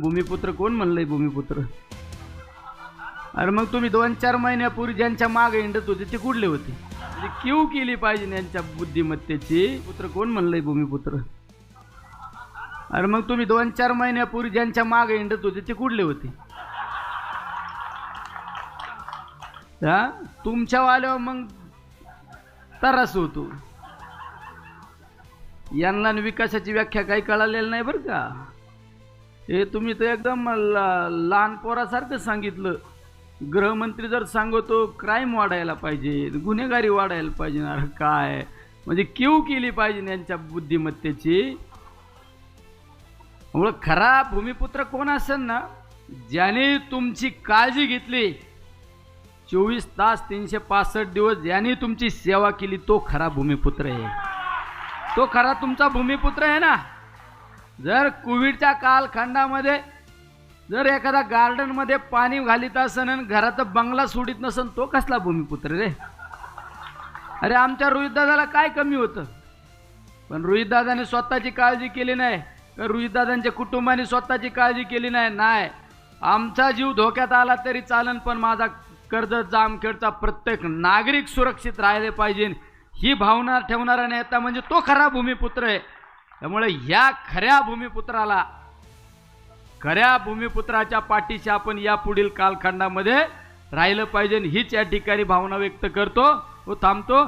भूमिपुत्र कोण म्हणलंय भूमिपुत्र? अरे मग तुम्ही दोन चार महिन्यापूर्वी ज्यांच्या मागे हिंडत होते ते कुठले होते? म्हणजे क्यू केली पाहिजे यांच्या बुद्धिमत्तेची? पुत्र कोण म्हणलंय भूमिपुत्र? अरे मग तुम्ही दोन चार महिन्यापूर्वी ज्यांच्या मागे हिंडत होते ते कुठले होते? हा? तुमच्या मग त्रास होतो. यांना आणि विकासाची व्याख्या काही कळालेली नाही बरं का? हे तुम्ही तर एकदम लहान पोरासारखं सांगितलं. गृहमंत्री जर सांगतो क्राईम वाढायला पाहिजे गुन्हेगारी वाढायला पाहिजे. अरे काय? म्हणजे क्यू केली पाहिजे यांच्या बुद्धिमत्तेची? मुळे खरा भूमिपुत्र कोण असेल ना ज्याने तुमची काळजी घेतली चोवीस तास तीनशे पासष्ट दिवस ज्याने तुमची सेवा केली तो खरा भूमिपुत्र आहे. तो खरा तुमचा भूमिपुत्र आहे ना? जर कोविडच्या कालखंडामध्ये जर एखादा गार्डनमध्ये पाणी घालीत असन आणि घराचा बंगला सोडित नसन तो कसला भूमिपुत्र रे? अरे आमच्या रोहितदादाला काय कमी होतं? पण रोहितदादाने स्वतःची काळजी केली नाही. तर रोहितदादांच्या कुटुंबाने स्वतःची काळजी केली नाही? नाही. आमचा जीव धोक्यात आला तरी चालन पण माझा कर्जत जामखेडचा प्रत्येक नागरिक सुरक्षित राहिले पाहिजे. ही भावना ठेवणारा नेता म्हणजे तो खरा भूमिपुत्र आहे. त्यामुळे ह्या खऱ्या भूमिपुत्राला खऱ्या भूमिपुत्राच्या पाठीशी आपण या पुढील कालखंडामध्ये राहिलं पाहिजे. हीच या ठिकाणी भावना व्यक्त करतो व थांबतो.